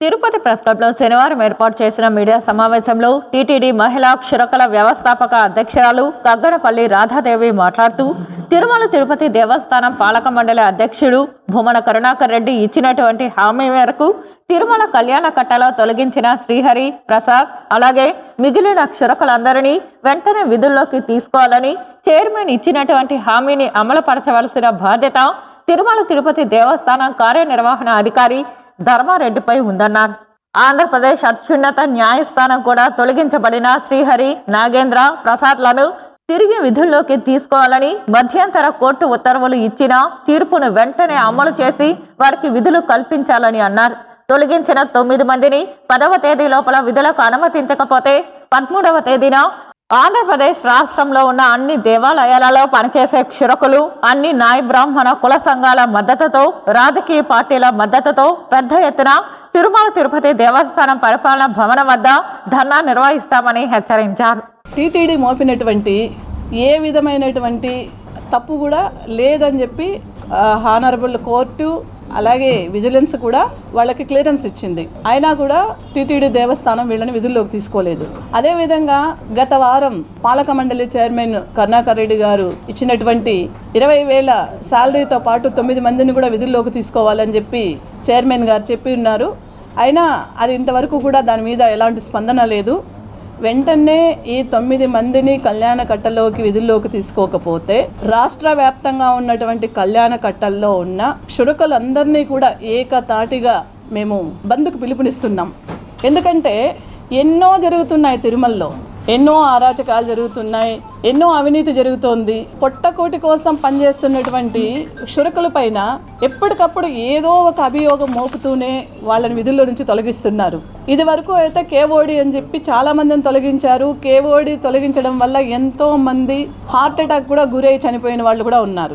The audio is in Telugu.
తిరుపతి ప్రెస్ క్లబ్లో శనివారం ఏర్పాటు చేసిన మీడియా సమావేశంలో టీటీడీ మహిళా క్షురకల వ్యవస్థాపక అధ్యక్షురాలు కగ్గడపల్లి రాధాదేవి మాట్లాడుతూ తిరుమల తిరుపతి దేవస్థానం పాలక మండలి అధ్యక్షుడు భూమన కరుణాకర్ రెడ్డి ఇచ్చినటువంటి హామీ మేరకు తిరుమల కళ్యాణ కట్టలో తొలగించిన శ్రీహరి ప్రసాద్ అలాగే మిగిలిన క్షురకులందరినీ వెంటనే విధుల్లోకి తీసుకోవాలని చైర్మన్ ఇచ్చినటువంటి హామీని అమలుపరచవలసిన బాధ్యత తిరుమల తిరుపతి దేవస్థానం కార్యనిర్వహణ అధికారి ధర్మారెడ్డిపై ఉందన్నారు. ఆంధ్రప్రదేశ్ అత్యున్నత న్యాయస్థానం కూడా తొలగించబడిన శ్రీహరి నాగేంద్ర ప్రసాద్లను తిరిగి విధుల్లోకి తీసుకోవాలని మధ్యంతర కోర్టు ఉత్తర్వులు ఇచ్చిన తీర్పును వెంటనే అమలు చేసి వారికి విధులు కల్పించాలని అన్నారు. తొలగించిన తొమ్మిది మందిని పదవ తేదీ లోపల విధులకు అనుమతించకపోతే పదమూడవ తేదీన ఆంధ్రప్రదేశ్ రాష్ట్రంలో ఉన్న అన్ని దేవాలయాలలో పనిచేసే క్షురకులు అన్ని నాయ బ్రాహ్మణ కుల సంఘాల మద్దతుతో రాజకీయ పార్టీల మద్దతుతో పెద్ద ఎత్తున తిరుమల తిరుపతి దేవస్థానం పరిపాలన భవనం వద్ద ధర్నా నిర్వహిస్తామని హెచ్చరించారు. టీటీడీ మోపినటువంటి ఏ విధమైనటువంటి తప్పు కూడా లేదని చెప్పి హానరబుల్ కోర్టు అలాగే విజిలెన్స్ కూడా వాళ్ళకి క్లియరెన్స్ ఇచ్చింది. అయినా కూడా టీటీడీ దేవస్థానం వీళ్ళని విధుల్లోకి తీసుకోలేదు. అదేవిధంగా గత వారం పాలక మండలి చైర్మన్ కరుణాకర్ రెడ్డి గారు ఇచ్చినటువంటి ఇరవై వేల శాలరీతో పాటు తొమ్మిది మందిని కూడా విధుల్లోకి తీసుకోవాలని చెప్పి చైర్మన్ గారు చెప్పి ఉన్నారు. అయినా అది ఇంతవరకు కూడా దాని మీద ఎలాంటి స్పందన లేదు. వెంటనే ఈ తొమ్మిది మందిని కళ్యాణ కట్టలోకి విధుల్లోకి తీసుకోకపోతే రాష్ట్ర వ్యాప్తంగా ఉన్నటువంటి కళ్యాణ కట్టల్లో ఉన్న క్షురకులందరినీ కూడా ఏకతాటిగా మేము బంద్కు పిలుపునిస్తున్నాం. ఎందుకంటే ఎన్నో జరుగుతున్నాయి తిరుమలలో. ఎన్నో అరాచకాలు జరుగుతున్నాయి ఎన్నో అవినీతి జరుగుతోంది. పొట్టకోటి కోసం పనిచేస్తున్నటువంటి క్షురకుల పైన ఎప్పటికప్పుడు ఏదో ఒక అభియోగం మోపుతూనే వాళ్ళని విధుల్లో నుంచి తొలగిస్తున్నారు. ఇది వరకు అయితే కేవోడి అని చెప్పి చాలా మందిని తొలగించారు. కేఓడి తొలగించడం వల్ల ఎంతో మంది హార్ట్ అటాక్ కూడా గురై చనిపోయిన వాళ్ళు కూడా ఉన్నారు.